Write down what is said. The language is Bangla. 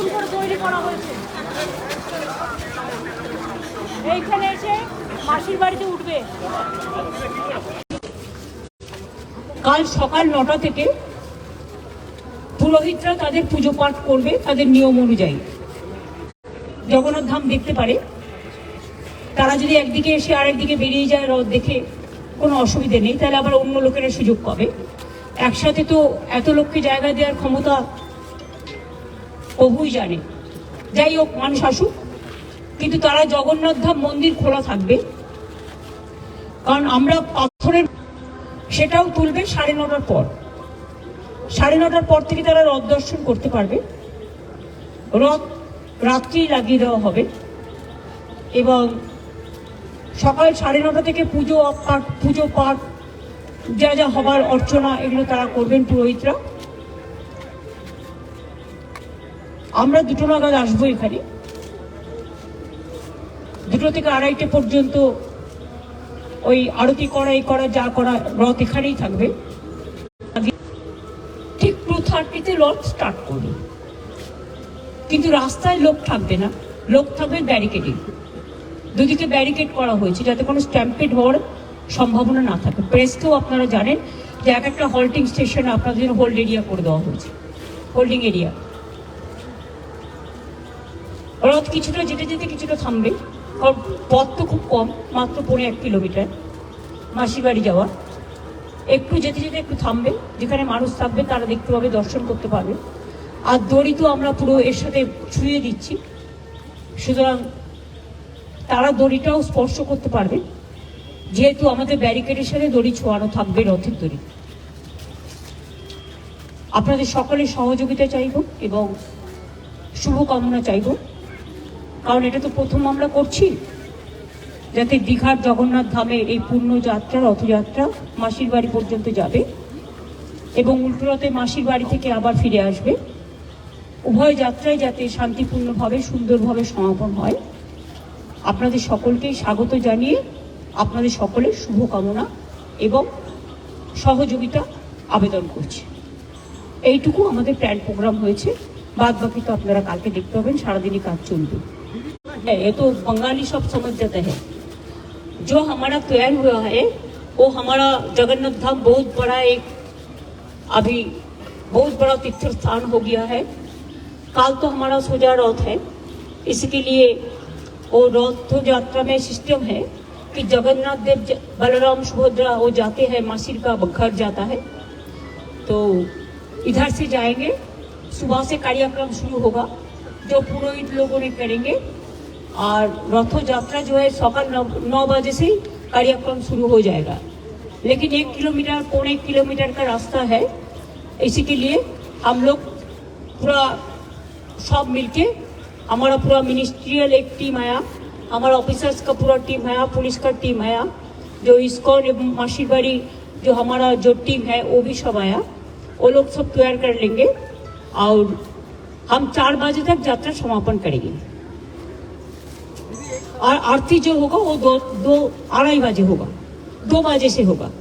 নতুন করে তৈরি করা হয়েছে। এইখানে এসে মাসির বাড়িতে উঠবে। কাল সকাল নটা থেকে পুরোহিতরা তাদের পুজো পাঠ করবে তাদের নিয়ম অনুযায়ী। জগন্নাথ ধাম দেখতে পারে। তারা যদি একদিকে এসে আরেকদিকে বেরিয়ে যায় রথ দেখে, কোনো অসুবিধে নেই। তাহলে আবার অন্য লোকেরা সুযোগ পাবে। একসাথে তো এত লোককে জায়গা দেওয়ার ক্ষমতা প্রভুই জানে। যাই হোক, মানুষ আসুক, কিন্তু তারা জগন্নাথ ধাম মন্দির খোলা থাকবে। কারণ আমরা পাথরের সেটাও তুলবে সাড়ে নটার পর। সাড়ে নটার পর থেকে তারা রথ দর্শন করতে পারবে। রথ রাত্রি লাগিয়ে দেওয়া হবে। এবং সকাল সাড়ে নটা থেকে পুজো পাঠ পুজো পাঠ, যা যা হবার অর্চনা, এগুলো তারা করবেন পুরোহিতরা। আমরা দুটো নাগাদ আসব এখানে। দুটো থেকে আড়াইটে পর্যন্ত ওই আরতি করা, এই করা, যা করা রথ এখানেই থাকবে। ঠিক টু থার্টিতে রথ স্টার্ট করবে। কিন্তু রাস্তায় লোক থাকবে না। লোক থাকবে ব্যারিকেডিং দুদিকে ব্যারিকেড করা হয়েছে যাতে কোনো স্ট্যাম্পেড হওয়ার সম্ভাবনা না থাকে। প্রেসকেও আপনারা জানেন যে এক একটা হল্টিং স্টেশনে আপনাদের হোল্ড এরিয়া করে দেওয়া হয়েছে। হোল্ডিং এরিয়া রথ কিছুটা যেতে যেতে কিছুটা থামবে। কারণ পথ তো খুব কম, মাত্র পনেরো এক কিলোমিটার মাসির বাড়ি যাওয়া। একটু যেতে যেতে একটু থামবে, যেখানে মানুষ থাকবে তারা দেখতে পাবে, দর্শন করতে পারবে। আর দড়ি তো আমরা পুরো এর সাথে ছুঁয়ে দিচ্ছি। সুতরাং তারা দড়িটাও স্পর্শ করতে পারবে। যেহেতু আমাদের ব্যারিকেডের সাথে দড়ি ছোঁয়ানো থাকবে রথের দড়ি। আপনাদের সকলের সহযোগিতা চাইব এবং শুভকামনা চাইব। কারণ এটা তো প্রথম আমরা করছি। যাতে দীঘার জগন্নাথ ধামের এই পূর্ণ যাত্রা রথযাত্রা মাসির বাড়ি পর্যন্ত যাবে এবং উল্টোরথে মাসির বাড়ি থেকে আবার ফিরে আসবে। উভয় যাত্রায় যাতে শান্তিপূর্ণভাবে, সুন্দরভাবে সমাপন হয়। আপনাদের সকলকেই স্বাগত জানিয়ে আপনাদের সকলের শুভকামনা এবং সহযোগিতা আবেদন করছি। এইটুকু আমাদের প্ল্যান প্রোগ্রাম হয়েছে। বাদ বাকি তো আপনারা কালকে দেখতে পাবেন, সারাদিনই কাজ চলবে। है, ये तो बंगाली सब समझ जाते हैं। जो हमारा प्लान हुआ है, वो हमारा जगन्नाथ धाम बहुत बड़ा एक अभी बहुत बड़ा तीर्थ स्थान हो गया है। काल तो हमारा सोजा रथ है। इसके लिए वो रथ यात्रा में सिस्टम है कि जगन्नाथ देव, बलराम सुभद्रा वो जाते हैं, मासिर का घर जाता है। तो इधर से जाएँगे। सुबह से कार्यक्रम शुरू होगा। जो पुरोहित लोगों ने करेंगे और रथ यात्रा जो है सकाल नौ नौ बजे से ही कार्यक्रम शुरू हो जाएगा लेकिन एक किलोमीटर पौने एक किलोमीटर का रास्ता है इसी के लिए हम लोग पूरा सब मिलके हमारा पूरा मिनिस्ट्रियल एक टीम आया हमारा ऑफिसर्स का पूरा टीम आया पुलिस का टीम आया जो इसकॉन एवं माशीबाड़ी जो हमारा जो टीम है वो भी सब आया वो लोग सब तैयार कर लेंगे और हम चार बजे तक यात्रा समापन करेंगे और आरती जो होगा वो दो दो अढ़ाई बजे होगा दो बजे से होगा